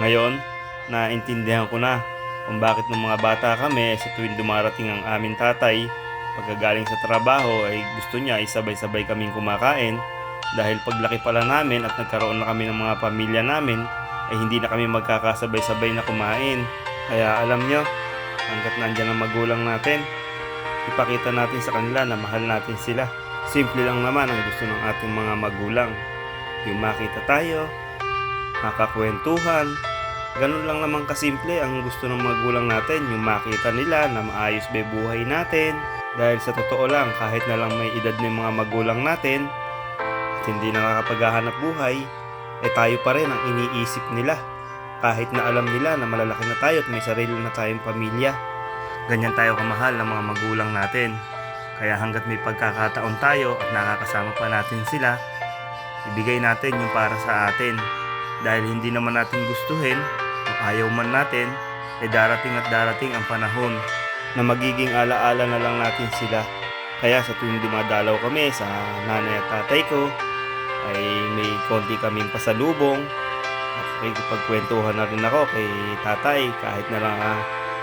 Ngayon, naintindihan ko na kung bakit ng mga bata kami sa tuwing dumarating ang aming tatay, pagkagaling sa trabaho ay gusto niya ay sabay-sabay kaming kumakain dahil paglaki pala namin at nagkaroon na kami ng mga pamilya namin ay hindi na kami magkakasabay-sabay na kumain. Kaya alam nyo, hanggat nandyan ang magulang natin, ipakita natin sa kanila na mahal natin sila. Simple lang naman ang gusto ng ating mga magulang. Yung makita tayo, makakwentuhan, ganun lang naman kasimple ang gusto ng magulang natin, yung makita nila na maayos ba buhay natin. Dahil sa totoo lang, kahit na lang may edad ng mga magulang natin, at hindi nakakapaghahanap buhay, eh tayo pa rin ang iniisip nila. Kahit na alam nila na malalaki na tayo at may sarili na tayong pamilya. Ganyan tayo kamahal ng mga magulang natin. Kaya hanggat may pagkakataon tayo at nakakasama pa natin sila, ibigay natin yung para sa atin. Dahil hindi naman natin gustuhin, o ayaw man natin, eh darating at darating ang panahon na magiging alaala na lang natin sila. Kaya sa tuwing dumadalaw kami sa nanay at tatay ko, ay may konti kaming pasalubong at nakikipagkwentuhan na rin ako kay tatay kahit na lang ah,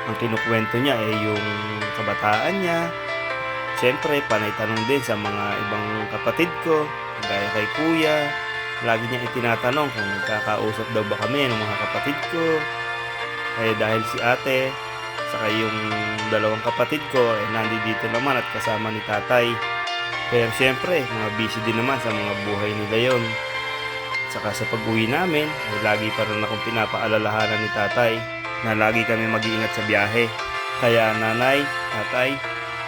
ang kinukwento niya ay yung kabataan niya. Siyempre, panay tanong din sa mga ibang kapatid ko, gaya kay kuya. Lagi niya itinatanong kung nagkakausap daw ba kami ng mga kapatid ko. Kaya dahil si ate, saka yung dalawang kapatid ko, eh, nandito naman at kasama ni tatay. Pero siyempre, mga busy din naman sa mga buhay nila yon. Saka sa pag-uwi namin, ay lagi pa rin akong pinapaalalahanan ni tatay na lagi kami mag-iingat sa biyahe. Kaya nanay, tatay,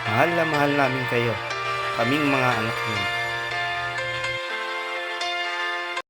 mahal na mahal namin kayo. Kaming mga anak niyo.